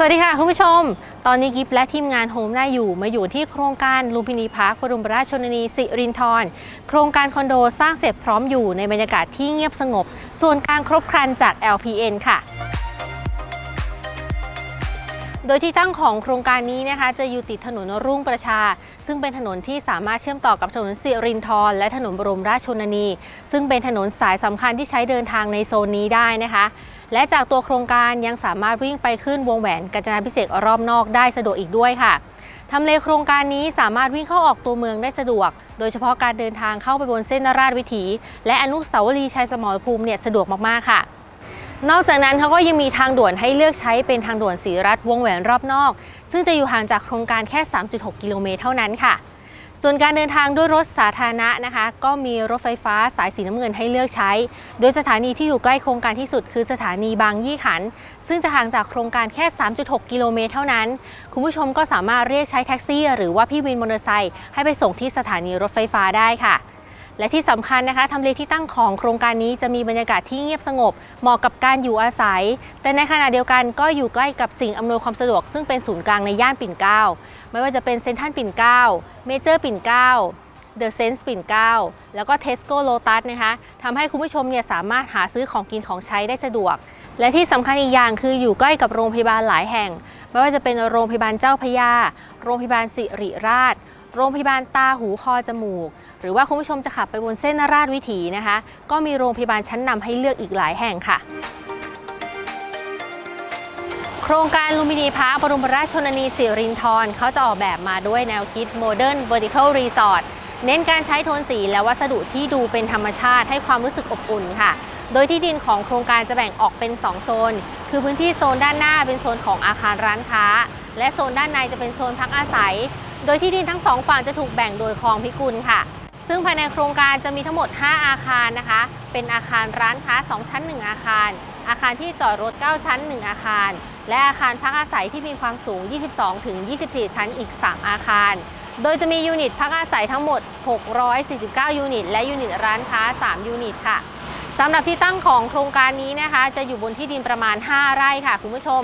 สวัสดีค่ะ คุณผู้ชม ตอนนี้กิฟและทีมงานโฮมน่าอยู่ มาอยู่ที่โครงการลุมพินีพาร์คบรมราชชนนีสิรินทรโครงการคอนโดสร้างเสร็จพร้อมอยู่ในบรรยากาศที่เงียบสงบ ส่วนกลางครบครันจาก LPN ค่ะ โดยที่ตั้งของโครงการนี้นะคะจะอยู่ติดถนนรุ่งประชา ซึ่งเป็นถนนที่สามารถเชื่อมต่อกับถนนสิรินทรและถนนบรมราชชนนี ซึ่งเป็นถนนสายสำคัญที่ใช้เดินทางในโซนนี้ได้นะคะและจากตัวโครงการยังสามารถวิ่งไปขึ้นวงแหวนกาญจนาพิเศษกรอบนอกได้สะดวกอีกด้วยค่ะทำเลโครงการนี้สามารถวิ่งเข้าออกตัวเมืองได้สะดวก โดยเฉพาะการเดินทางเข้าไปบนเส้นนราชวิถี และอนุสาวรีย์ชัยสมรภูมิเนี่ยสะดวกมากๆค่ะ นอกจากนั้นเขาก็ยังมีทางด่วนให้เลือกใช้เป็นทางด่วนสีรัฐวงแหวนรอบนอก ซึ่งจะอยู่ห่างจากโครงการแค่ 3.6 กิโลเมตรเท่านั้นค่ะ ส่วนการเดินทางด้วยรถสาธารณะนะคะ ก็มีรถไฟฟ้าสายสีน้ำเงินให้เลือกใช้ โดยสถานีที่อยู่ใกล้โครงการที่สุดคือสถานีบางยี่ขัน ซึ่งจะห่างจากโครงการแค่ 3.6 กิโลเมตรเท่านั้น คุณผู้ชมก็สามารถเรียกใช้แท็กซี่ หรือว่าพี่วินมอเตอร์ไซค์ให้ไปส่งที่สถานีรถไฟฟ้าได้ค่ะ และที่สำคัญนะคะทำเลที่ตั้งของโครงการนี้จะมีบรรยากาศที่เงียบสงบ เหมาะกับการอยู่อาศัย แต่ในขณะเดียวกันก็อยู่ใกล้กับสิ่งอำนวยความสะดวก ซึ่งเป็นศูนย์กลางในย่านปิ่นเกล้าไม่ว่าจะเป็นเซ็นทรัลปิ่นเกล้าเมเจอร์ปิ่นเกล้าเดอะเซนส์ปิ่นเกล้าแล้วก็เทสโก้โลตัสนะคะทำให้คุณผู้ชมเนี่ยสามารถหาซื้อของกินของใช้ได้สะดวก และที่สำคัญอีกอย่างคืออยู่ใกล้กับโรงพยาบาลหลายแห่ง ไม่ว่าจะเป็นโรงพยาบาลเจ้าพยา โรงพยาบาลสิริราช โรงพยาบาลตาหูคอจมูก หรือว่าคุณผู้ชมจะขับไปบนเส้นราชวิถีนะคะ ก็มีโรงพยาบาลชั้นนำให้เลือกอีกหลายแห่งค่ะ โครงการลุมพินีพาร์คบรมราชชนนีสิรินทรเขาจะออกแบบมาด้วยแนวคิด Modern Vertical Resort เน้นการใช้โทนสีและวัสดุที่ดูเป็นธรรมชาติให้ความรู้สึกอบอุ่นค่ะ โดยที่ดินของโครงการจะแบ่งออกเป็น 2 โซน คือพื้นที่โซนด้านหน้าเป็นโซนของอาคารร้านค้า และโซนด้านในจะเป็นโซนพักอาศัย โดยที่ดินทั้งสองฝั่งจะถูกแบ่งโดยคลองพิกุลค่ะ ซึ่งภายในโครงการจะมีทั้งหมด 5 อาคารนะคะ เป็นอาคารร้านค้า 2 ชั้น 1 อาคาร อาคารที่จอดรถ 9 ชั้น 1 อาคาร และอาคารพักอาศัยที่มีความสูง 22 ถึง 24 ชั้นอีก 3 อาคาร โดยจะมียูนิตพักอาศัยทั้งหมด 649 ยูนิต และยูนิตร้านค้า 3 ยูนิตค่ะ สำหรับที่ตั้งของโครงการนี้นะคะ จะอยู่บนที่ดินประมาณ 5 ไร่ค่ะคุณผู้ชม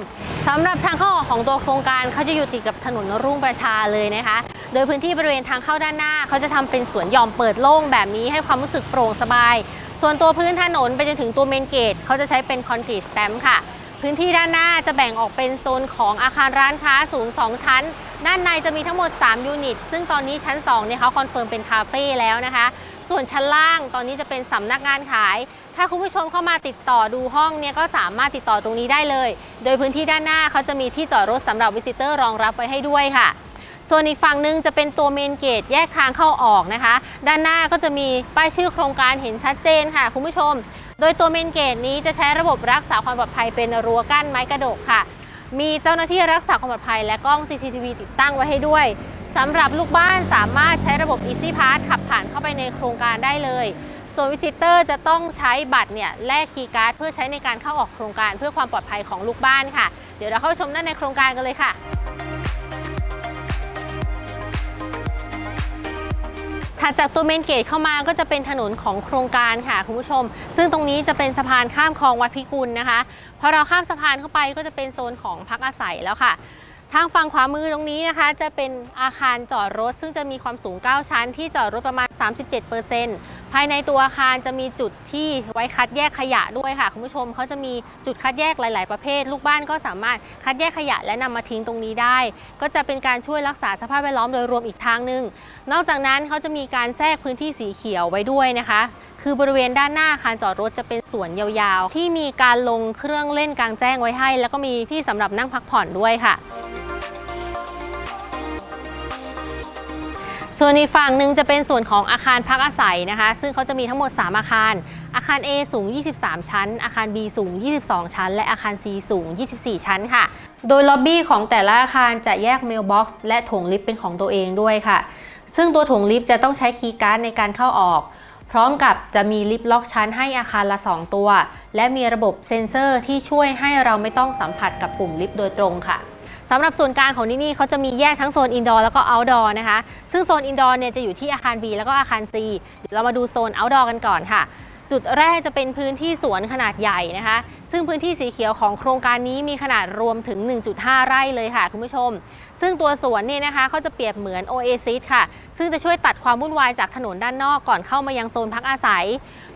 สำหรับทางเข้าออกของตัวโครงการเขาจะอยู่ติดกับถนนรุ่งประชาเลยนะคะ โดยพื้นที่บริเวณทางเข้าด้านหน้าเขาจะทำเป็นสวนหย่อมเปิดโล่งแบบนี้ให้ความรู้สึกโปร่งสบาย ส่วนตัวพื้นถนนไปจนถึงตัวเมนเกตเขาจะใช้เป็นคอนกรีตสแตมค่ะ พื้นที่ด้านหน้าจะแบ่งออกเป็นโซนของอาคารร้านค้าสูง 2 ชั้น ด้านในจะมีทั้งหมด 3 ยูนิต ซึ่งตอนนี้ชั้น2เนี่ยเขาคอนเฟิร์มเป็นคาเฟ่แล้วนะคะ ส่วนชั้นล่างตอนนี้จะเป็นสำนักงานขาย ถ้าคุณผู้ชมเข้ามาติดต่อดูห้องเนี่ยก็สามารถติดต่อตรงนี้ได้เลย โดยพื้นที่ด้านหน้าเขาจะมีที่จอดรถสำหรับวิสิเตอร์รองรับไว้ให้ด้วยค่ะส่วนอีกฝั่งหนึ่งจะเป็นตัวเมนเกตแยกทางเข้าออกนะคะ ด้านหน้าก็จะมีป้ายชื่อโครงการเห็นชัดเจนค่ะคุณผู้ชม โดยตัวเมนเกตนี้จะใช้ระบบรักษาความปลอดภัยเป็นรั้วกั้นไม้กระดกค่ะ มีเจ้าหน้าที่รักษาความปลอดภัยและกล้อง CCTV ติดตั้งไว้ให้ด้วย สำหรับลูกบ้านสามารถใช้ระบบ Easy Pass ขับผ่านเข้าไปในโครงการได้เลยส่วนวิสิเตอร์จะต้องใช้บัตรเนี่ยแลกคีย์การ์ดเพื่อใช้ในการเข้าออกโครงการเพื่อความปลอดภัยของลูกบ้านค่ะ เดี๋ยวเราเข้าไปชมด้านในโครงการกันเลยค่ะถัดจากตัวเมนเกตเข้ามาก็จะเป็นถนนของโครงการค่ะคุณผู้ชม ซึ่งตรงนี้จะเป็นสะพานข้ามคลองวัดพิกุลนะคะพอเราข้ามสะพานเข้าไปก็จะเป็นโซนของพักอาศัยแล้วค่ะ ทางฝั่งขวามือตรงนี้นะคะ จะเป็นอาคารจอดรถ ซึ่งจะมีความสูง 9 ชั้น ที่จอดรถประมาณ 37%ภายในตัวอาคารจะมีจุดที่ไว้คัดแยกขยะด้วยค่ะ คุณผู้ชมเขาจะมีจุดคัดแยกหลาย ๆ ประเภท ลูกบ้านก็สามารถคัดแยกขยะและนำมาทิ้งตรงนี้ได้ ก็จะเป็นการช่วยรักษาสภาพแวดล้อมโดยรวมอีกทางหนึ่งนอกจากนั้นเขาจะมีการแทรกพื้นที่สีเขียวไว้ด้วยนะคะ คือบริเวณด้านหน้าอาคารจอดรถจะเป็นสวนยาวๆ ที่มีการลงเครื่องเล่นกลางแจ้งไว้ให้ แล้วก็มีที่สำหรับนั่งพักผ่อนด้วยค่ะ ส่วนอีกฝั่งหนึ่งจะเป็นส่วนของอาคารพักอาศัยนะคะ ซึ่งเขาจะมีทั้งหมด 3 อาคาร อาคาร A สูง 23 ชั้น อาคาร B สูง 22 ชั้น และอาคาร C สูง 24 ชั้นค่ะ โดยล็อบบี้ของแต่ละอาคารจะแยกเมลบ็อกซ์และโถงลิฟต์เป็นของตัวเองด้วยค่ะ ซึ่งตัวโถงลิฟต์จะต้องใช้คีย์การ์ดในการเข้าออก พร้อมกับจะมีลิฟต์ล็อกชั้นให้อาคารละ 2 ตัว และมีระบบเซ็นเซอร์ที่ช่วยให้เราไม่ต้องสัมผัสกับปุ่มลิฟต์โดยตรงค่ะ สำหรับส่วนกลางของที่นี่เขาจะมีแยกทั้งโซนอินดอร์แล้วก็เอาท์ดอร์นะคะ ซึ่งโซนอินดอร์เนี่ยจะอยู่ที่อาคาร B แล้วก็อาคาร C เดี๋ยวเรามาดูโซนเอาท์ดอร์กันก่อนค่ะ จุดแรกจะเป็นพื้นที่สวนขนาดใหญ่นะคะ ซึ่งพื้นที่สีเขียวของโครงการนี้มีขนาดรวมถึง 1.5 ไร่เลยค่ะคุณผู้ชม ซึ่งตัวสวนเนี่ยนะคะเขาจะเปรียบเหมือนโอเอซิสค่ะ ซึ่งจะช่วยตัดความวุ่นวายจากถนนด้านนอกก่อนเข้ามายังโซนพักอาศัย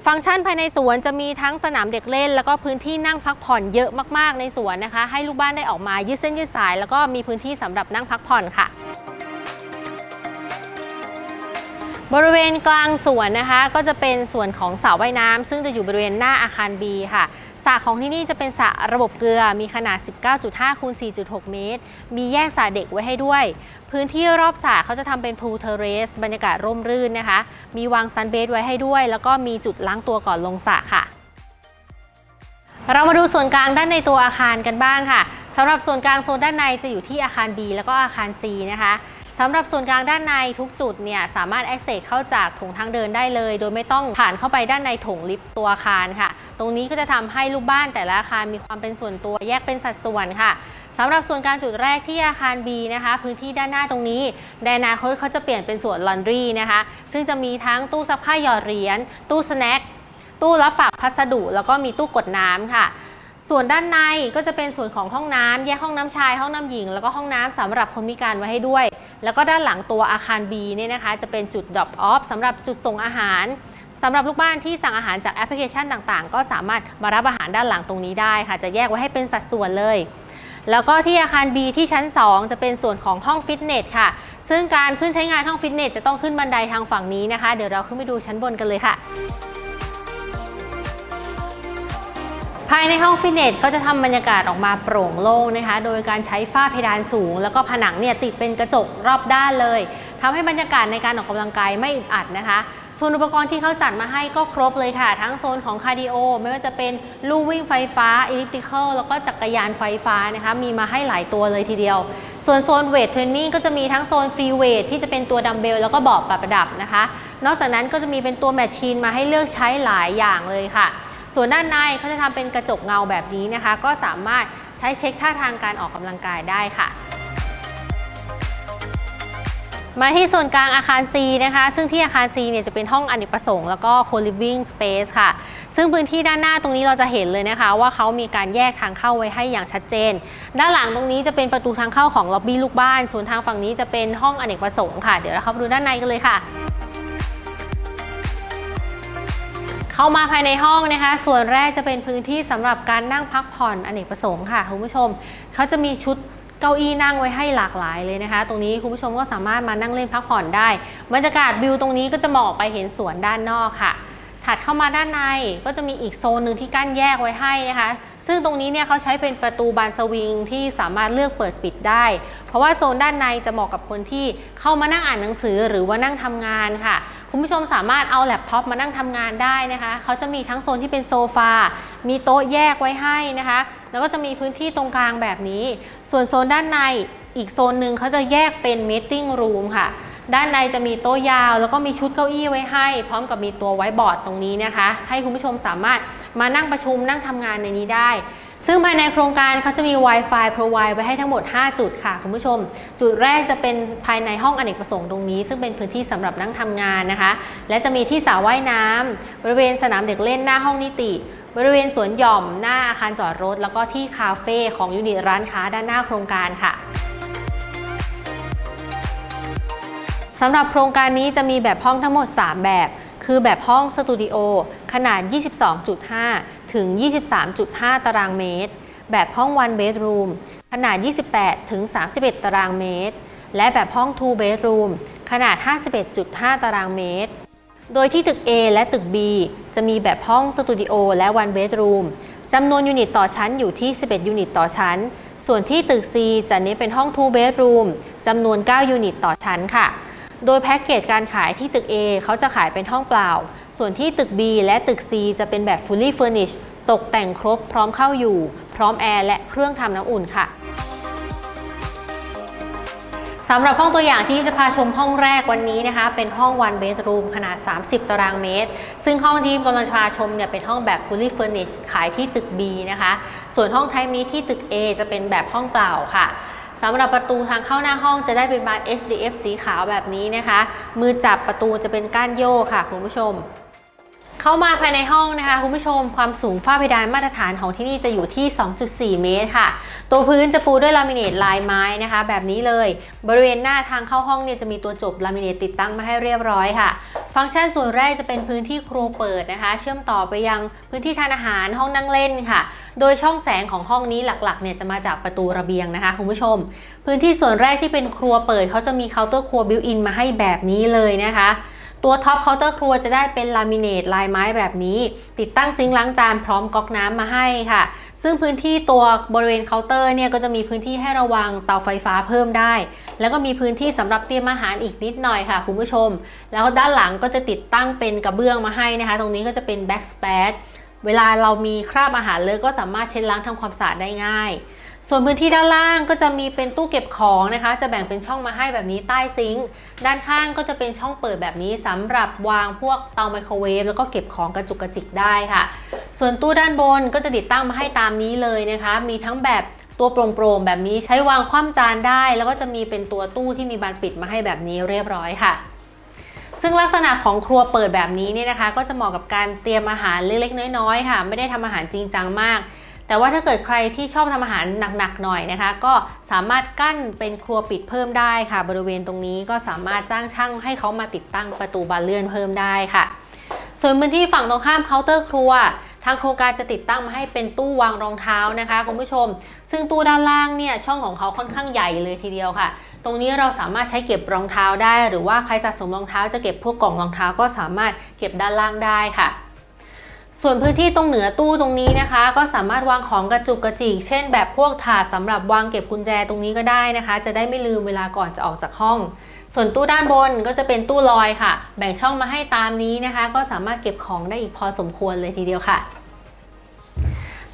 ฟังก์ชันภายในสวนจะมีทั้งสนามเด็กเล่น แล้วก็พื้นที่นั่งพักผ่อนเยอะมากๆในสวนนะคะ ให้ลูกบ้านได้ออกมายืดเส้นยืดสาย แล้วก็มีพื้นที่สำหรับนั่งพักผ่อนค่ะ บริเวณกลางสวนนะคะ ก็จะเป็นส่วนของสระว่ายน้ำซึ่งจะอยู่บริเวณหน้าอาคาร B ค่ะ ระของที่นี่จะเป็นสระระบบเกลือมีขนาด 19.5คูณ4.6 เมตร มีแยกสระเด็กไว้ให้ด้วย พื้นที่รอบสระเขาจะทำเป็นพูลเทเรส บรรยากาศร่มรื่นนะคะ มีวางซันเบสไว้ให้ด้วย แล้วก็มีจุดล้างตัวก่อนลงสระค่ะ เรามาดูส่วนกลางด้านในตัวอาคารกันบ้างค่ะสำหรับส่วนกลางโซนด้านในจะอยู่ที่อาคาร B แล้วก็อาคาร C นะคะ สำหรับส่วนกลางด้านในทุกจุดเนี่ยสามารถ access เข้าจากถงทางเดินได้เลย โดยไม่ต้องผ่านเข้าไปด้านในถงลิฟต์ตัวอาคารค่ะ ตรงนี้ก็จะทำให้ลูกบ้านแต่ละอาคารมีความเป็นส่วนตัวแยกเป็นสัดส่วนค่ะสำหรับส่วนกางจุดแรกที่อาคาร B นะคะ พื้นที่ด้านหน้าตรงนี้ในอนาคตเขาจะเปลี่ยนเป็นส่วนลอนดรีนะคะ ซึ่งจะมีทั้งตู้ซักผ้าหยอดเหรียญตู้สแน็คตู้รับฝากพัสดุ แล้วก็มีตู้กดน้ำค่ะ ส่วนด้านในก็จะเป็นส่วนของห้องน้ำแยกห้องน้ำชายห้องน้ำหญิง แล้วก็ห้องน้ำสำหรับคนพิการไว้ให้ด้วย แล้วก็ด้านหลังตัวอาคาร B เนี่ยนะคะ จะเป็นจุด drop off สำหรับจุดส่งอาหารสำหรับลูกบ้านที่สั่งอาหารจากแอปพลิเคชันต่างๆ ก็สามารถมารับอาหารด้านหลังตรงนี้ได้ค่ะ จะแยกไว้ให้เป็นสัดส่วนเลย แล้วก็ที่อาคาร B ที่ชั้น 2 จะเป็นส่วนของห้องฟิตเนสค่ะ ซึ่งการขึ้นใช้งานห้องฟิตเนสจะต้องขึ้นบันไดทางฝั่งนี้นะคะ เดี๋ยวเราขึ้นไปดูชั้นบนกันเลยค่ะ ภายในห้องฟิตเนสเขาจะทำบรรยากาศออกมาโปร่งโล่งนะคะ โดยการใช้ฝ้าเพดานสูง แล้วก็ผนังเนี่ยติดเป็นกระจกรอบด้านเลยทำให้บรรยากาศในการออกกำลังกายไม่อึดอัดนะคะส่วนอุปกรณ์ที่เขาจัดมาให้ก็ครบเลยค่ะ ทั้งโซนของคาร์ดิโอ ไม่ว่าจะเป็นลู่วิ่งไฟฟ้าอิเล็กทริคอลแล้วก็จักรยานไฟฟ้านะคะมีมาให้หลายตัวเลยทีเดียว ส่วนโซนเวทเทรนนิ่งก็จะมีทั้งโซนฟรีเวทที่จะเป็นตัวดัมเบลแล้วก็บาะปรับประดับนะคะ นอกจากนั้นก็จะมีเป็นตัวแมชชีนมาให้เลือกใช้หลายอย่างเลยค่ะ ส่วนด้านในเขาจะทำเป็นกระจกเงาแบบนี้นะคะ ก็สามารถใช้เช็คท่าทางการออกกำลังกายได้ค่ะมาที่ส่วนกลางอาคาร C นะคะ ซึ่งที่อาคาร C เนี่ยจะเป็นห้องอเนกประสงค์แล้วก็ co-living space ค่ะ ซึ่งพื้นที่ด้านหน้าตรงนี้เราจะเห็นเลยนะคะ ว่าเขามีการแยกทางเข้าไว้ให้อย่างชัดเจน ด้านหลังตรงนี้จะเป็นประตูทางเข้าของล็อบบี้ลูกบ้าน ส่วนทางฝั่งนี้จะเป็นห้องอเนกประสงค์ค่ะ เดี๋ยวเราเข้าไปดูด้านในกันเลยค่ะ เข้ามาภายในห้องนะคะ ส่วนแรกจะเป็นพื้นที่สำหรับการนั่งพักผ่อนอเนกประสงค์ค่ะคุณผู้ชมเขาจะมีชุดเก้าอี้นั่งไว้ให้หลากหลายเลยนะคะ ตรงนี้คุณผู้ชมก็สามารถมานั่งเล่นพักผ่อนได้บรรยากาศวิวตรงนี้ก็จะมองออกไปเห็นสวนด้านนอกค่ะ ถัดเข้ามาด้านในก็จะมีอีกโซนหนึ่งที่กั้นแยกไว้ให้นะคะ ซึ่งตรงนี้เนี่ยเขาใช้เป็นประตูบานสวิงที่สามารถเลือกเปิดปิดได้ เพราะว่าโซนด้านในจะเหมาะกับคนที่เข้ามานั่งอ่านหนังสือหรือว่านั่งทำงานค่ะ คุณผู้ชมสามารถเอาแล็ปท็อปมานั่งทำงานได้นะคะเขาจะมีทั้งโซนที่เป็นโซฟา มีโต๊ะแยกไว้ให้นะคะ แล้วก็จะมีพื้นที่ตรงกลางแบบนี้ ส่วนโซนด้านในอีกโซนหนึ่งเขาจะแยกเป็น meeting room ค่ะ ด้านในจะมีโต๊ะยาว แล้วก็มีชุดเก้าอี้ไว้ให้ พร้อมกับมีตัวไว้บอร์ดตรงนี้นะคะ ให้คุณผู้ชมสามารถมานั่งประชุมนั่งทำงานในนี้ได้ ซึ่งภายในโครงการเขาจะมี Wi-Fi provide ไว้ให้ทั้งหมด 5 จุดค่ะคุณผู้ชม จุดแรกจะเป็นภายในห้องอเนกประสงค์ตรงนี้ ซึ่งเป็นพื้นที่สำหรับนั่งทำงานนะคะ และจะมีที่สระว่ายน้ำบริเวณสนามเด็กเล่นหน้าห้องนิติบริเวณสวนหย่อมหน้าอาคารจอดรถ แล้วก็ที่คาเฟ่ของยูนิตร้านค้าด้านหน้าโครงการค่ะ สำหรับโครงการนี้จะมีแบบห้องทั้งหมด 3 แบบ คือแบบห้องสตูดิโอขนาด 22.5 ถึง 23.5 ตารางเมตร แบบห้อง one bedroom ขนาด 28 ถึง 31 ตารางเมตร และแบบห้อง two bedroom ขนาด 51.5 ตารางเมตร โดยที่ตึก A และตึก B จะมีแบบห้องสตูดิโอและ one bedroom จำนวนยูนิตต่อชั้นอยู่ที่ 11 ยูนิตต่อชั้น ส่วนที่ตึก C จะเน้นเป็นห้อง two bedroom จำนวน 9 ยูนิตต่อชั้นค่ะ โดยแพ็กเกจการขายที่ตึก A เขาจะขายเป็นห้องเปล่า ส่วนที่ตึก B และตึก C จะเป็นแบบ fully furnished ตกแต่งครบพร้อมเข้าอยู่ พร้อมแอร์และเครื่องทำน้ำอุ่นค่ะสำหรับห้องตัวอย่างที่จะพาชมห้องแรกวันนี้นะคะ เป็นห้อง one bedroom ขนาด 30 ตารางเมตร ซึ่งห้องที่กำลังพาชมเนี่ยเป็นห้องแบบ fully furnished ขายที่ตึก B นะคะ ส่วนห้องไทป์นี้ที่ตึก A จะเป็นแบบห้องเปล่าค่ะ สำหรับประตูทางเข้าหน้าห้องจะได้เป็นบาน HDF สีขาวแบบนี้นะคะ มือจับประตูจะเป็นก้านโยกค่ะคุณผู้ชม เข้ามาภายในห้องนะคะคุณผู้ชมความสูงฝ้าเพดานมาตรฐานของที่นี่จะอยู่ที่ 2.4 เมตรค่ะ ตัวพื้นจะปูด้วยลามิเนตลายไม้นะคะ แบบนี้เลย บริเวณหน้าทางเข้าห้องเนี่ยจะมีตัวจบลามิเนตติดตั้งมาให้เรียบร้อยค่ะ ฟังก์ชันส่วนแรกจะเป็นพื้นที่ครัวเปิดนะคะ เชื่อมต่อไปยังพื้นที่ทานอาหารห้องนั่งเล่นค่ะ โดยช่องแสงของห้องนี้หลักๆเนี่ยจะมาจากประตูระเบียงนะคะคุณผู้ชม พื้นที่ส่วนแรกที่เป็นครัวเปิดเขาจะมีเคาน์เตอร์ครัวบิวอินมาให้แบบนี้เลยนะคะ ตัวท็อปเคาน์เตอร์ครัวจะได้เป็นลามิเนตลายไม้แบบนี้ ติดตั้งซิงค์ล้างจานพร้อมก๊อกน้ำมาให้ค่ะ ซึ่งพื้นที่ตัวบริเวณเคาน์เตอร์เนี่ยก็จะมีพื้นที่ให้ระวังเตาไฟฟ้าเพิ่มได้ แล้วก็มีพื้นที่สำหรับเตรียมอาหารอีกนิดหน่อยค่ะคุณผู้ชม แล้วด้านหลังก็จะติดตั้งเป็นกระเบื้องมาให้นะคะ ตรงนี้ก็จะเป็น backsplash เวลาเรามีคราบอาหารเลอะก็สามารถเช็ดล้างทำความสะอาดได้ง่าย ส่วนพื้นที่ด้านล่างก็จะมีเป็นตู้เก็บของนะคะ จะแบ่งเป็นช่องมาให้แบบนี้ใต้ซิงค์ด้านข้างก็จะเป็นช่องเปิดแบบนี้สำหรับวางพวกเตาไมโครเวฟแล้วก็เก็บของกระจุกกระจิกได้ค่ะ ส่วนตู้ด้านบนก็จะติดตั้งมาให้ตามนี้เลยนะคะ มีทั้งแบบตัวโปร่งๆแบบนี้ใช้วางคว่ำจานได้ แล้วก็จะมีเป็นตัวตู้ที่มีบานปิดมาให้แบบนี้เรียบร้อยค่ะ ซึ่งลักษณะของครัวเปิดแบบนี้เนี่ยนะคะ ก็จะเหมาะกับการเตรียมอาหารเล็กๆน้อยๆค่ะ ไม่ได้ทำอาหารจริงจังมาก แต่ว่าถ้าเกิดใครที่ชอบทำอาหารหนักๆหน่อยนะคะ ก็สามารถกั้นเป็นครัวปิดเพิ่มได้ค่ะ บริเวณตรงนี้ก็สามารถจ้างช่างให้เขามาติดตั้งประตูบานเลื่อนเพิ่มได้ค่ะ ส่วนพื้นที่ฝั่งตรงข้ามเคาน์เตอร์ครัวทางโครงการจะติดตั้งมาให้เป็นตู้วางรองเท้านะคะคุณผู้ชม ซึ่งตู้ด้านล่างเนี่ยช่องของเขาค่อนข้างใหญ่เลยทีเดียวค่ะ ตรงนี้เราสามารถใช้เก็บรองเท้าได้ หรือว่าใครสะสมรองเท้าจะเก็บพวกกล่องรองเท้าก็สามารถเก็บด้านล่างได้ค่ะ ส่วนพื้นที่ตรงเหนือตู้ตรงนี้นะคะ ก็สามารถวางของกระจุกกระจิกเช่น แบบพวกถาดสำหรับวางเก็บกุญแจตรงนี้ก็ได้นะคะ จะได้ไม่ลืมเวลาก่อนจะออกจากห้อง ส่วนตู้ด้านบนก็จะเป็นตู้ลอยค่ะ แบ่งช่องมาให้ตามนี้นะคะ ก็สามารถเก็บของได้อีกพอสมควรเลยทีเดียวค่ะ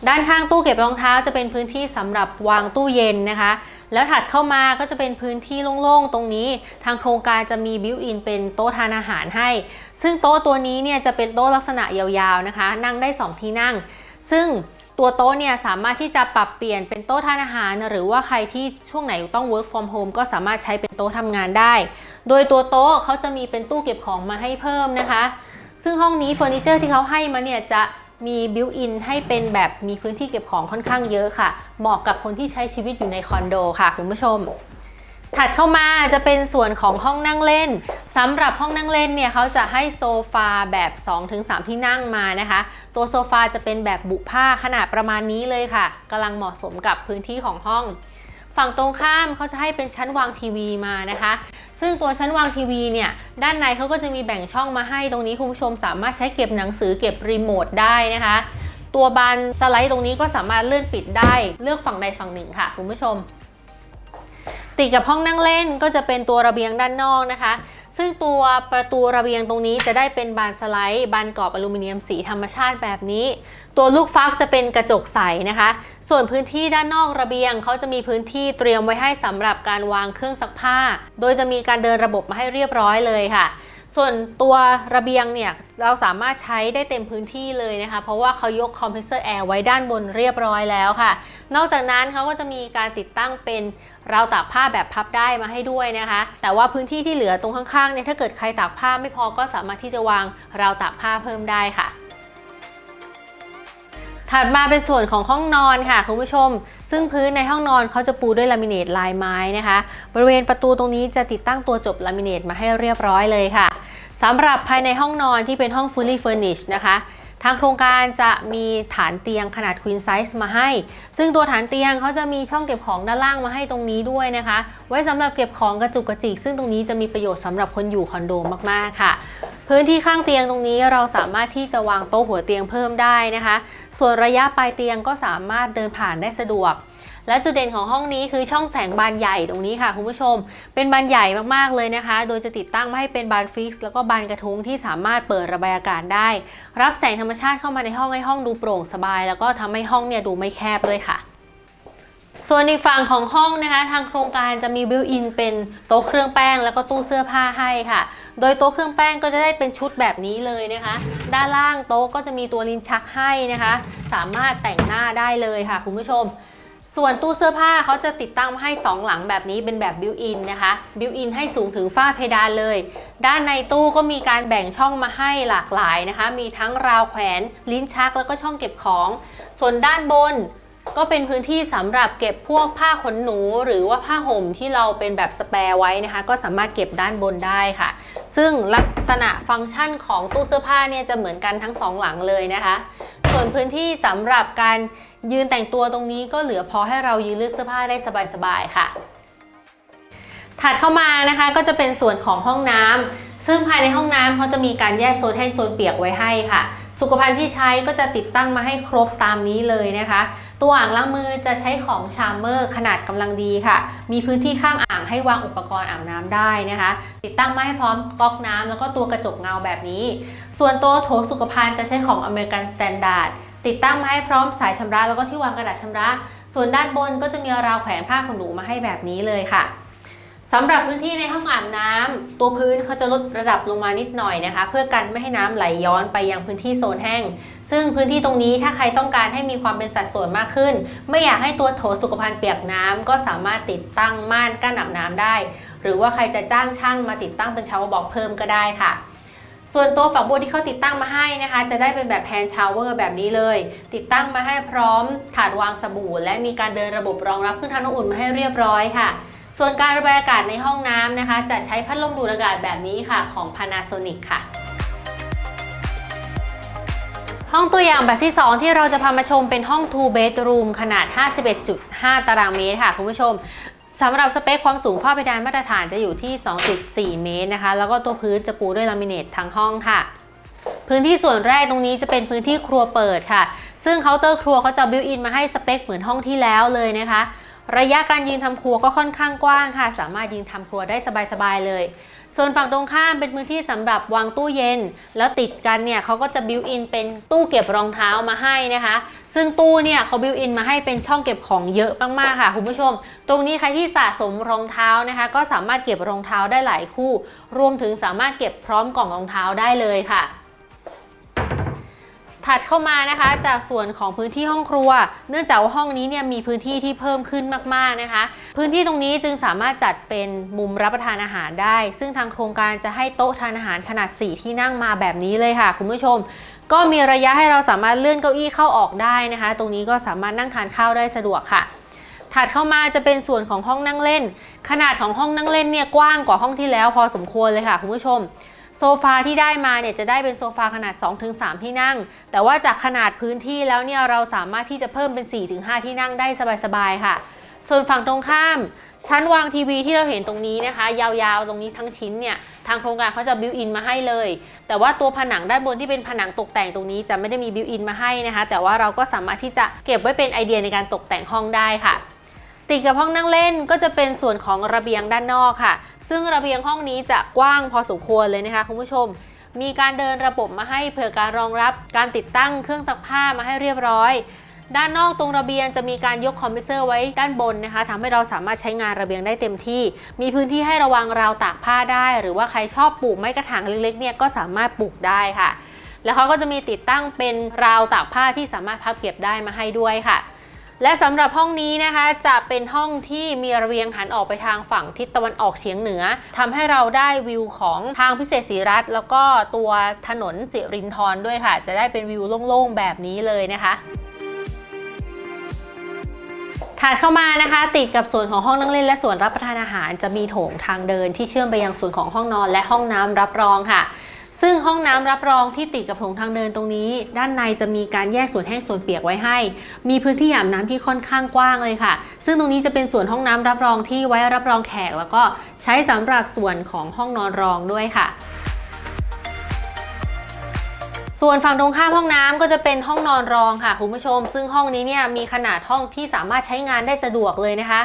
ด้านข้างตู้เก็บรองเท้าจะเป็นพื้นที่สำหรับวางตู้เย็นนะคะ แล้วถัดเข้ามาก็จะเป็นพื้นที่โล่งๆ ตรงนี้ ทางโครงการจะมีบิวอินเป็นโต๊ะทานอาหารให้ ซึ่งโต๊ะตัวนี้เนี่ยจะเป็นโต๊ะลักษณะยาวๆนะคะ นั่งได้ 2 ที่นั่ง ซึ่งตัวโต๊ะเนี่ยสามารถที่จะปรับเปลี่ยนเป็นโต๊ะทานอาหาร หรือว่าใครที่ช่วงไหนต้อง work from home ก็สามารถใช้เป็นโต๊ะทำงานได้ โดยตัวโต๊ะเขาจะมีเป็นตู้เก็บของมาให้เพิ่มนะคะ ซึ่งห้องนี้เฟอร์นิเจอร์ที่เขาให้มาเนี่ยจะมีบิวอินให้เป็นแบบมีพื้นที่เก็บของค่อนข้างเยอะค่ะ เหมาะกับคนที่ใช้ชีวิตอยู่ในคอนโดค่ะคุณผู้ชม ถัดเข้ามาจะเป็นส่วนของห้องนั่งเล่นสำหรับห้องนั่งเล่นเนี่ยเขาจะให้โซฟาแบบ 2-3 ที่นั่งมานะคะ ตัวโซฟาจะเป็นแบบบุผ้าขนาดประมาณนี้เลยค่ะกำลังเหมาะสมกับพื้นที่ของห้อง ฝั่งตรงข้ามเขาจะให้เป็นชั้นวางทีวีมานะคะ ซึ่งตัวชั้นวางทีวีเนี่ยด้านในเขาก็จะมีแบ่งช่องมาให้ตรงนี้คุณผู้ชมสามารถใช้เก็บหนังสือเก็บรีโมทได้นะคะ ตัวบานสไลด์ตรงนี้ก็สามารถเลื่อนปิดได้เลือกฝั่งใดฝั่งหนึ่งค่ะคุณผู้ชม ติดกับห้องนั่งเล่นก็จะเป็นตัวระเบียงด้านนอกนะคะ ซึ่งตัวประตูระเบียงตรงนี้จะได้เป็นบานสไลด์ บานกรอบอลูมิเนียมสีธรรมชาติแบบนี้ ตัวลูกฟักจะเป็นกระจกใสนะคะ ส่วนพื้นที่ด้านนอกระเบียงเขาจะมีพื้นที่เตรียมไว้ให้สำหรับการวางเครื่องซักผ้า โดยจะมีการเดินระบบมาให้เรียบร้อยเลยค่ะ ส่วนตัวระเบียงเนี่ยเราสามารถใช้ได้เต็มพื้นที่เลยนะคะ เพราะว่าเขายกคอมเพรสเซอร์แอร์ไว้ด้านบนเรียบร้อยแล้วค่ะ นอกจากนั้นเขาก็จะมีการติดตั้งเป็นราวตากผ้าแบบพับได้มาให้ด้วยนะคะ แต่ว่าพื้นที่ที่เหลือตรงข้างๆเนี่ยถ้าเกิดใครตากผ้าไม่พอก็สามารถที่จะวางราวตากผ้าเพิ่มได้ค่ะถัดมาเป็นส่วนของห้องนอนค่ะคุณผู้ชม ซึ่งพื้นในห้องนอนเขาจะปูด้วยลามิเนตลายไม้นะคะ บริเวณประตูตรงนี้จะติดตั้งตัวจบลามิเนตมาให้เรียบร้อยเลยค่ะสำหรับภายในห้องนอนที่เป็นห้อง fully furnished นะคะทางโครงการจะมีฐานเตียงขนาด queen size มาให้ ซึ่งตัวฐานเตียงเขาจะมีช่องเก็บของด้านล่างมาให้ตรงนี้ด้วยนะคะ ไว้สำหรับเก็บของกระจุกกระจิก ซึ่งตรงนี้จะมีประโยชน์สำหรับคนอยู่คอนโดมากๆค่ะ พื้นที่ข้างเตียงตรงนี้เราสามารถที่จะวางโต๊ะหัวเตียงเพิ่มได้นะคะ ส่วนระยะปลายเตียงก็สามารถเดินผ่านได้สะดวก และจุดเด่นของห้องนี้คือช่องแสงบานใหญ่ตรงนี้ค่ะคุณผู้ชม เป็นบานใหญ่มากๆเลยนะคะ โดยจะติดตั้งมาให้เป็นบานฟิกซ์แล้วก็บานกระทุ้งที่สามารถเปิดระบายอากาศได้ รับแสงธรรมชาติเข้ามาในห้องให้ห้องดูโปร่งสบาย แล้วก็ทำให้ห้องเนี่ยดูไม่แคบด้วยค่ะ ส่วนในฝั่งของห้องนะคะ ทางโครงการจะมีบิวอินเป็นโต๊ะเครื่องแป้งแล้วก็ตู้เสื้อผ้าให้ค่ะ โดยโต๊ะเครื่องแป้งก็จะได้เป็นชุดแบบนี้เลยนะคะ ด้านล่างโต๊ะก็จะมีตัวลิ้นชักให้นะคะ สามารถแต่งหน้าได้เลยค่ะคุณผู้ชม ส่วนตู้เสื้อผ้าเขาจะติดตั้งมาให้ 2 หลังแบบนี้เป็นแบบบิวอินนะคะบิวอินให้สูงถึงฝ้าเพดานเลย ด้านในตู้ก็มีการแบ่งช่องมาให้หลากหลายนะคะ มีทั้งราวแขวนลิ้นชักแล้วก็ช่องเก็บของ ส่วนด้านบน ก็เป็นพื้นที่สำหรับเก็บพวกผ้าขนหนู หรือว่าผ้าห่มที่เราเป็นแบบสแปร์ไว้นะคะ ก็สามารถเก็บด้านบนได้ค่ะ ซึ่งลักษณะฟังก์ชันของตู้เสื้อผ้าเนี่ยจะเหมือนกันทั้งสองหลังเลยนะคะ ส่วนพื้นที่สำหรับการยืนแต่งตัวตรงนี้ก็เหลือพอให้เรายืนเลือกเสื้อผ้าได้สบายๆค่ะ ถัดเข้ามานะคะก็จะเป็นส่วนของห้องน้ำซึ่งภายในห้องน้ำเขาจะมีการแยกโซนแห้งโซนเปียกไว้ให้ค่ะ สุขภัณฑ์ที่ใช้ก็จะติดตั้งมาให้ครบตามนี้เลยนะคะ ตัวอ่างล้างมือจะใช้ของชาร์เมอร์ขนาดกำลังดีค่ะ มีพื้นที่ข้างอ่างให้วางอุปกรณ์อาบน้ำได้นะคะ ติดตั้งมาให้พร้อมก๊อกน้ำแล้วก็ตัวกระจกเงาแบบนี้ ส่วนตัวโถสุขภัณฑ์จะใช้ของอเมริกันสแตนดาร์ดติดตั้งมาให้พร้อมสายชำระแล้วก็ที่วางกระดาษชำระ ส่วนด้านบนก็จะมีราวแขวนผ้าขนหนูมาให้แบบนี้เลยค่ะ สำหรับพื้นที่ในห้องอาบน้ำตัวพื้นเขาจะลดระดับลงมานิดหน่อยนะคะ เพื่อกันไม่ให้น้ำไหลย้อนไปยังพื้นที่โซนแห้ง ซึ่งพื้นที่ตรงนี้ถ้าใครต้องการให้มีความเป็นสัดส่วนมากขึ้น ไม่อยากให้ตัวโถสุขภัณฑ์เปียกน้ำก็สามารถติดตั้งม่านกั้นอาบน้ำได้ หรือว่าใครจะจ้างช่างมาติดตั้งเป็นชาวบอกเพิ่มก็ได้ค่ะส่วนตัวฝักบัวที่เขาติดตั้งมาให้นะคะ จะได้เป็นแบบแพนชาวเวอร์แบบนี้เลย ติดตั้งมาให้พร้อมถาดวางสบู่ และมีการเดินระบบรองรับเครื่องทำน้ำอุ่นมาให้เรียบร้อยค่ะ ส่วนการระบายอากาศในห้องน้ำนะคะ จะใช้พัดลมดูดอากาศแบบนี้ค่ะของ Panasonic ค่ะ ห้องตัวอย่างแบบที่ 2 ที่เราจะพามาชมเป็นห้อง two bedroom ขนาด 51.5 ตารางเมตรค่ะคุณผู้ชมสำหรับสเปคความสูงฝ้าเพดานมาตรฐานจะอยู่ที่ 2.4 เมตรนะคะ แล้วก็ตัวพื้นจะปูด้วยลามิเนตทั้งห้องค่ะ พื้นที่ส่วนแรกตรงนี้จะเป็นพื้นที่ครัวเปิดค่ะ ซึ่งเคาน์เตอร์ครัวเขาจะบิวอินมาให้สเปคเหมือนห้องที่แล้วเลยนะคะ ระยะการยืนทำครัวก็ค่อนข้างกว้างค่ะ สามารถยืนทำครัวได้สบายๆเลย ส่วนฝั่งตรงข้ามเป็นพื้นที่สำหรับวางตู้เย็น แล้วติดกันเนี่ยเขาก็จะบิวอินเป็นตู้เก็บรองเท้ามาให้นะคะ ซึ่งตู้เนี่ยเขาบิวอินมาให้เป็นช่องเก็บของเยอะมากๆค่ะคุณผู้ชม ตรงนี้ใครที่สะสมรองเท้านะคะ ก็สามารถเก็บรองเท้าได้หลายคู่ รวมถึงสามารถเก็บพร้อมกล่องรองเท้าได้เลยค่ะ ถัดเข้ามานะคะจากส่วนของพื้นที่ห้องครัว เนื่องจากว่าห้องนี้เนี่ยมีพื้นที่ที่เพิ่มขึ้นมากๆนะคะ พื้นที่ตรงนี้จึงสามารถจัดเป็นมุมรับประทานอาหารได้ ซึ่งทางโครงการจะให้โต๊ะทานอาหารขนาด 4 ที่นั่งมาแบบนี้เลยค่ะ คุณผู้ชม ก็มีระยะให้เราสามารถเลื่อนเก้าอี้เข้าออกได้นะคะ ตรงนี้ก็สามารถนั่งทานข้าวได้สะดวกค่ะถัดเข้ามาจะเป็นส่วนของห้องนั่งเล่น ขนาดของห้องนั่งเล่นเนี่ยกว้างกว่าห้องที่แล้วพอสมควรเลยค่ะคุณผู้ชม โซฟาที่ได้มาเนี่ยจะได้เป็นโซฟาขนาด 2-3 ที่นั่ง แต่ว่าจากขนาดพื้นที่แล้วเนี่ยเราสามารถที่จะเพิ่มเป็น 4-5 ที่นั่งได้สบายๆค่ะ ส่วนฝั่งตรงข้ามชั้นวางทีวีที่เราเห็นตรงนี้นะคะ ยาวๆ ตรงนี้ทั้งชิ้นเนี่ย ทางโครงการเขาจะบิวอินมาให้เลย แต่ว่าตัวผนังด้านบนที่เป็นผนังตกแต่งตรงนี้จะไม่ได้มีบิวอินมาให้นะคะ แต่ว่าเราก็สามารถที่จะเก็บไว้เป็นไอเดียในการตกแต่งห้องได้ค่ะ ติดกับห้องนั่งเล่นก็จะเป็นส่วนของระเบียงด้านนอกค่ะ ซึ่งระเบียงห้องนี้จะกว้างพอสมควรเลยนะคะคุณผู้ชม มีการเดินระบบมาให้เผื่อการรองรับการติดตั้งเครื่องซักผ้ามาให้เรียบร้อย ด้านนอกตรงระเบียงจะมีการยกคอมเพรสเซอร์ไว้ด้านบนนะคะทำให้เราสามารถใช้งานระเบียงได้เต็มที่ มีพื้นที่ให้ระวังราวตากผ้าได้ หรือว่าใครชอบปลูกไม้กระถางเล็กๆเนี่ยก็สามารถปลูกได้ค่ะ แล้วเขาก็จะมีติดตั้งเป็นราวตากผ้าที่สามารถพับเก็บได้มาให้ด้วยค่ะ และสำหรับห้องนี้นะคะจะเป็นห้องที่มีระเบียงหันออกไปทางฝั่งทิศตะวันออกเฉียงเหนือทำให้เราได้วิวของทางพิเศษศรีรัตน์แล้วก็ตัวถนนสิรินทรด้วยค่ะ จะได้เป็นวิวโล่งๆแบบนี้เลยนะคะถัดเข้ามานะคะ ติดกับส่วนของห้องนั่งเล่นและส่วนรับประทานอาหาร จะมีโถงทางเดินที่เชื่อมไปยังส่วนของห้องนอนและห้องน้ำรับรองค่ะ ซึ่งห้องน้ำรับรองที่ติดกับโถงทางเดินตรงนี้ ด้านในจะมีการแยกส่วนแห้งส่วนเปียกไว้ให้ มีพื้นที่อาบน้ำที่ค่อนข้างกว้างเลยค่ะ ซึ่งตรงนี้จะเป็นส่วนห้องน้ำรับรองที่ไว้รับรองแขก แล้วก็ใช้สำหรับส่วนของห้องนอนรองด้วยค่ะส่วนฝั่งตรงข้ามห้องน้ำก็จะเป็นห้องนอนรองค่ะคุณผู้ชม ซึ่งห้องนี้เนี่ยมีขนาดห้องที่สามารถใช้งานได้สะดวกเลยนะคะ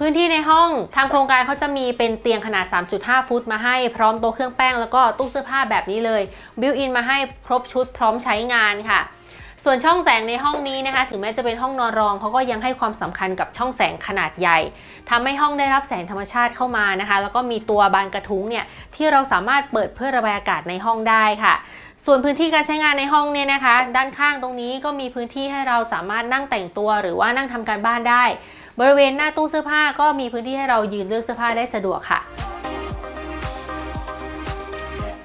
พื้นที่ในห้องทางโครงการเขาจะมีเป็นเตียงขนาด 3.5 ฟุตมาให้พร้อมโต๊ะเครื่องแป้งแล้วก็ตู้เสื้อผ้าแบบนี้เลยบิวอินมาให้ครบชุดพร้อมใช้งานค่ะ ส่วนช่องแสงในห้องนี้นะคะ ถึงแม้จะเป็นห้องนอนรองเขาก็ยังให้ความสำคัญกับช่องแสงขนาดใหญ่ทำให้ห้องได้รับแสงธรรมชาติเข้ามานะคะ แล้วก็มีตัวบานกระทุ้งเนี่ยที่เราสามารถเปิดเพื่อระบายอากาศในห้องได้ค่ะส่วนพื้นที่การใช้งานในห้องเนี่ยนะคะ ด้านข้างตรงนี้ก็มีพื้นที่ให้เราสามารถนั่งแต่งตัว หรือว่านั่งทำการบ้านได้ บริเวณหน้าตู้เสื้อผ้าก็มีพื้นที่ให้เรายืนเลือกเสื้อผ้าได้สะดวกค่ะ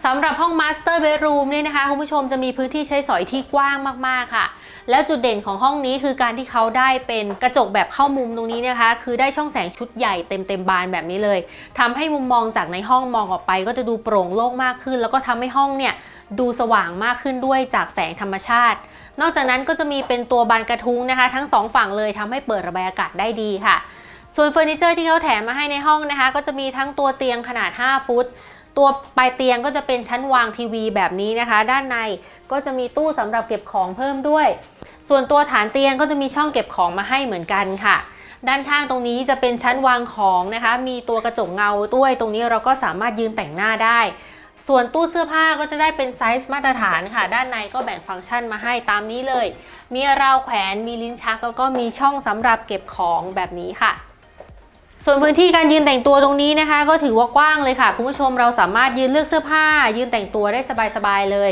สำหรับห้อง Master Bedroom เนี่ยนะคะคุณผู้ชมจะมีพื้นที่ใช้สอยที่กว้างมากๆค่ะ แล้วจุดเด่นของห้องนี้คือการที่เขาได้เป็นกระจกแบบเข้ามุมตรงนี้นะคะ คือได้ช่องแสงชุดใหญ่เต็มเต็มๆบานแบบนี้เลยทำให้มุมมองจากในห้องมองออกไป ก็จะดูโปร่งโล่งมากขึ้น แล้วก็ทำให้ห้องเนี่ยดูสว่างมากขึ้นด้วยจากแสงธรรมชาติ นอกจากนั้นก็จะมีเป็นตัวบานกระทุ้งนะคะ ทั้งสองฝั่งเลยทำให้เปิดระบายอากาศได้ดีค่ะ ส่วนเฟอร์นิเจอร์ที่เขาแถมมาให้ในห้องนะคะ ก็จะมีทั้งตัวเตียงขนาด 5 ฟุต ตัวปลายเตียงก็จะเป็นชั้นวางทีวีแบบนี้นะคะ ด้านในก็จะมีตู้สำหรับเก็บของเพิ่มด้วย ส่วนตัวฐานเตียงก็จะมีช่องเก็บของมาให้เหมือนกันค่ะด้านข้างตรงนี้จะเป็นชั้นวางของนะคะ มีตัวกระจกเงาด้วย ตรงนี้เราก็สามารถยืนแต่งหน้าได้ ส่วนตู้เสื้อผ้าก็จะได้เป็นไซส์มาตรฐานค่ะ ด้านในก็แบ่งฟังก์ชันมาให้ตามนี้เลย มีราวแขวนมีลิ้นชักแล้วก็มีช่องสำหรับเก็บของแบบนี้ค่ะ ส่วนพื้นที่การยืนแต่งตัวตรงนี้นะคะ ก็ถือว่ากว้างเลยค่ะ คุณผู้ชมเราสามารถยืนเลือกเสื้อผ้า ยืนแต่งตัวได้สบายๆเลย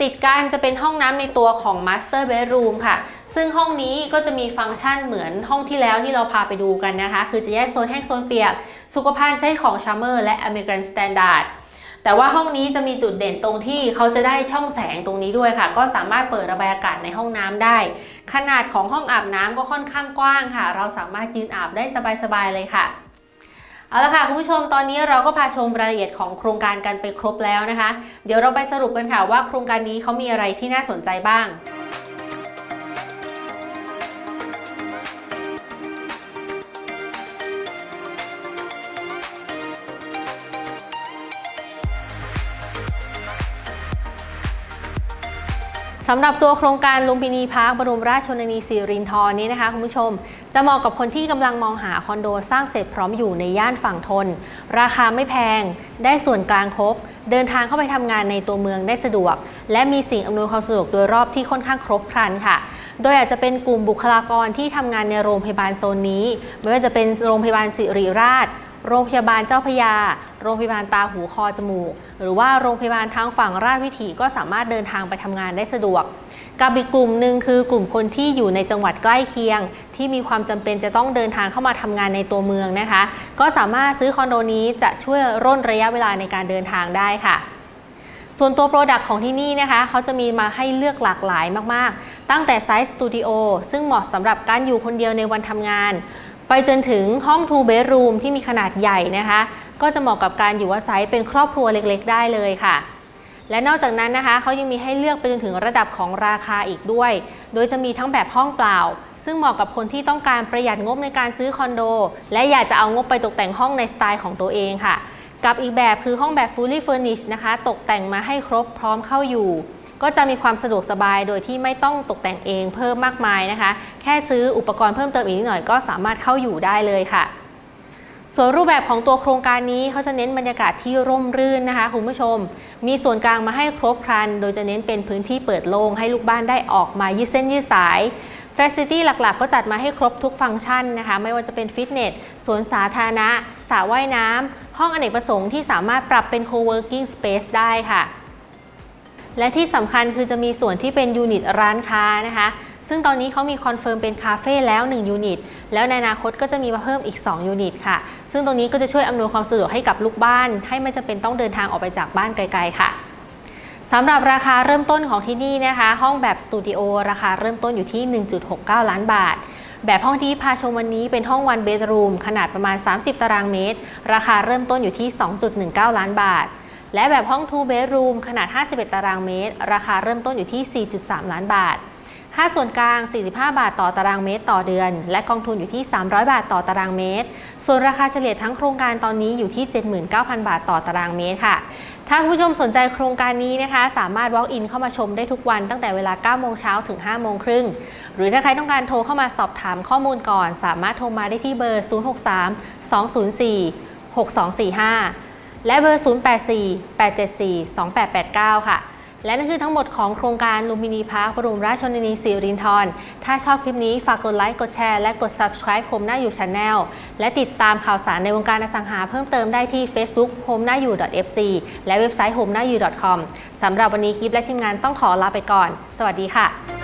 ติดกันจะเป็นห้องน้ำในตัวของ Master Bedroom ค่ะ ซึ่งห้องนี้ก็จะมีฟังก์ชันเหมือนห้องที่แล้วที่เราพาไปดูกันนะคะ คือจะแยกโซนแห้งโซนเปียก สุขภัณฑ์ใช้ของ Charmer และ American Standard แต่ แต่ว่าห้องนี้จะมีจุดเด่นตรงที่เขาจะได้ช่องแสงตรงนี้ด้วยค่ะ ก็สามารถเปิดระบายอากาศในห้องน้ำได้ ขนาดของห้องอาบน้ำก็ค่อนข้างกว้างค่ะ เราสามารถยืนอาบได้สบายๆเลยค่ะเอาละค่ะคุณผู้ชมตอนนี้เราก็พาชมรายละเอียดของโครงการกันไปครบแล้วนะคะ เดี๋ยวเราไปสรุปกันค่ะว่าโครงการนี้เขามีอะไรที่น่าสนใจบ้าง สำหรับตัวโครงการลุมพินีพาร์คบรมราชชนนีสิรินทรนี้นะคะคุณผู้ชม จะเหมาะกับคนที่กำลังมองหาคอนโดสร้างเสร็จพร้อมอยู่ในย่านฝั่งทน ราคาไม่แพง ได้ส่วนกลางครบ เดินทางเข้าไปทำงานในตัวเมืองได้สะดวก และมีสิ่งอำนวยความสะดวกโดยรอบที่ค่อนข้างครบครันค่ะ โดยอาจจะเป็นกลุ่มบุคลากรที่ทำงานในโรงพยาบาลโซนนี้ ไม่ว่าจะเป็นโรงพยาบาลสิริราช โรงพยาบาลเจ้าพยา โรงพยาบาลตาหูคอจมูก หรือว่าโรงพยาบาลทางฝั่งราชวิถีก็สามารถเดินทางไปทำงานได้สะดวก กับอีกกลุ่มหนึ่งคือกลุ่มคนที่อยู่ในจังหวัดใกล้เคียง ที่มีความจำเป็นจะต้องเดินทางเข้ามาทำงานในตัวเมืองนะคะ ก็สามารถซื้อคอนโดนี้จะช่วยร่นระยะเวลาในการเดินทางได้ค่ะส่วนตัวโปรดักต์ของที่นี่นะคะ เขาจะมีมาให้เลือกหลากหลายมาก ๆ ตั้งแต่ไซส์สตูดิโอซึ่งเหมาะสำหรับการอยู่คนเดียวในวันทำงาน ไปจนถึงห้อง two bedroom ที่มีขนาดใหญ่นะคะ ก็จะเหมาะกับการอยู่อาศัยเป็นครอบครัวเล็กๆ ได้เลยค่ะ และนอกจากนั้นนะคะเขายังมีให้เลือกไปจนถึงระดับของราคาอีกด้วย โดยจะมีทั้งแบบห้องเปล่า ซึ่งเหมาะกับคนที่ต้องการประหยัดงบในการซื้อคอนโด และอยากจะเอางบไปตกแต่งห้องในสไตล์ของตัวเองค่ะ กับอีกแบบคือห้องแบบ fully furnished นะคะ ตกแต่งมาให้ครบพร้อมเข้าอยู่ ก็จะมีความสะดวกสบายโดยที่ไม่ต้องตกแต่งเองเพิ่มมากมายนะคะ แค่ซื้ออุปกรณ์เพิ่มเติมอีกนิดหน่อยก็สามารถเข้าอยู่ได้เลยค่ะส่วนรูปแบบของตัวโครงการนี้เขาจะเน้นบรรยากาศที่ร่มรื่นนะคะคุณผู้ชม มีส่วนกลางมาให้ครบครัน โดยจะเน้นเป็นพื้นที่เปิดโล่งให้ลูกบ้านได้ออกมายืดเส้นยืดสายฟ c i l i t y หลักๆ ก็จัดมาให้ครบทุกฟังก์ชันนะคะ ไม่ว่าจะเป็นฟิตเนสสวนสาธารณะสระว่ายน้ำห้องอเนกประสงค์ที่สามารถปรับเป็น co-working space ได้ค่ะ และที่สำคัญคือจะมีส่วนที่เป็นยูนิตร้านค้านะคะ ซึ่งตอนนี้เขามีคอนเฟิร์มเป็นคาเฟ่แล้ว 1 ยูนิต แล้วในอนาคตก็จะมีมาเพิ่มอีก 2 ยูนิตค่ะ ซึ่งตรงนี้ก็จะช่วยอำนวยความสะดวกให้กับลูกบ้าน ให้ไม่จำเป็นต้องเดินทางออกไปจากบ้านไกลๆค่ะสำหรับราคาเริ่มต้นของที่นี่นะคะ ห้องแบบสตูดิโอราคาเริ่มต้นอยู่ที่ 1.69 ล้านบาท แบบห้องที่พาชมวันนี้เป็นห้อง one bedroom ขนาดประมาณ 30 ตารางเมตร ราคาเริ่มต้นอยู่ที่ 2.19 ล้านบาท และแบบห้อง two bedroom ขนาด 51 ตารางเมตร ราคาเริ่มต้นอยู่ที่ 4.3 ล้านบาท ค่าส่วนกลาง 45 บาทต่อตารางเมตรต่อเดือน และกองทุนอยู่ที่ 300 บาทต่อตารางเมตร ส่วนราคาเฉลี่ยทั้งโครงการตอนนี้อยู่ที่ 79,000 บาทต่อตารางเมตรค่ะ ถ้าคุณผู้ชมสนใจโครงการนี้นะคะ สามารถ walk in เข้ามาชมได้ทุกวันตั้งแต่เวลา 9 โมงเช้าถึง 5 โมงครึ่ง หรือถ้าใครต้องการโทรเข้ามาสอบถามข้อมูลก่อน สามารถโทรมาได้ที่เบอร์ 063 204 6245 และเบอร์ 084 874 2889 ค่ะ และนั่นคือทั้งหมดของโครงการลูมินีพาร์คบรมราชชนนีสิรินธรถ้าชอบคลิปนี้ฝากกดไลค์ กดแชร์ และกด subscribe โฮมหน้าอยู่ Channel และติดตามข่าวสารในวงการอสังหาเพิ่มเติมได้ที่ Facebook โฮมหน้าอยู่ .fc และเว็บไซต์ h o m e หน้าอยู่ .com สำหรับวันนี้กิฟและทีมงานต้องขอลาไปก่อน สวัสดีค่ะ